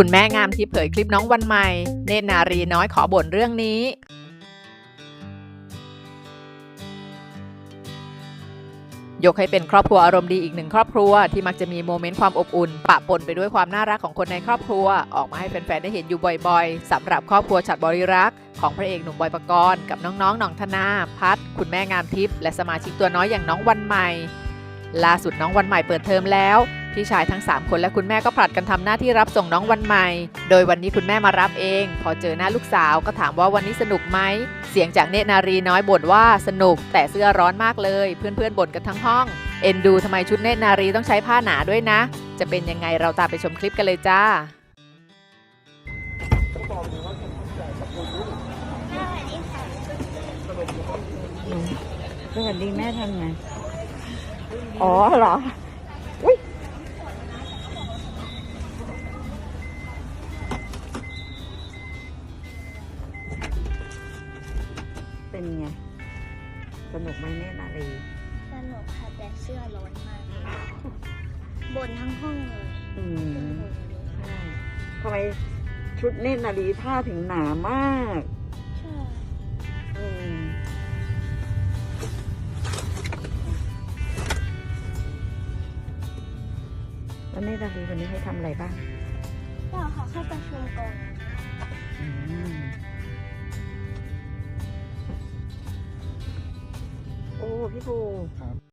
คุณแม่งามที่เผยคลิปน้องวันใหม่ เนตรนารีน้อยขอบ่นเรื่องนี้ยกให้เป็นครอบครัวอารมณ์ดีอีกหนึ่งครอบครัวที่มักจะมีโมเมนต์ความอบอุ่น ปะปนไปด้วยความน่ารักของคนในครอบครัว ออกมาให้แฟนๆได้เห็นอยู่บ่อยๆสำหรับครอบครัวฉัดบริรักษ์ของพระเอกหนุ่มบอยปกรณ์กับน้องๆหน่องธนาพัดคุณแม่งามทิพย์และสมาชิกตัวน้อยอย่างน้องวันใหม่ ล่าสุดน้องวันใหม่เปิดเทอมแล้ว พี่ชายทั้ง 3 คนและคุณแม่ก็ผลัดกันทำหน้าที่รับส่งน้องวันใหม่ โดยวันนี้คุณแม่มารับเอง พอเจอหน้าลูกสาวก็ถามว่าวันนี้สนุกไหม เสียงจากเนตรนารีน้อยบ่นว่าสนุก แต่เสื้อร้อนมากเลย เพื่อนๆบ่นกันทั้งห้อง เอ็นดูทำไมชุดเนตรนารีต้องใช้ผ้าหนาด้วยนะ จะเป็นยังไงเราตามไปชมคลิปกันเลยจ้าสวัสดีแม่ทำไง อ๋อเหรอ เป็นไง สนุกไหมเนี่ยนาลีสนุกค่ะแต่เสื้อร้อนมากบนทั้งห้องเลยอืมใช่ทำไมชุดเนตรนาลีผ้าถึงหนามากใช่อืมแล้วเนตรนาลีวันนี้ให้ทำอะไรบ้างก็ค่ะเข้าประชุมก่อน อืมโอ้พี่ภูครับ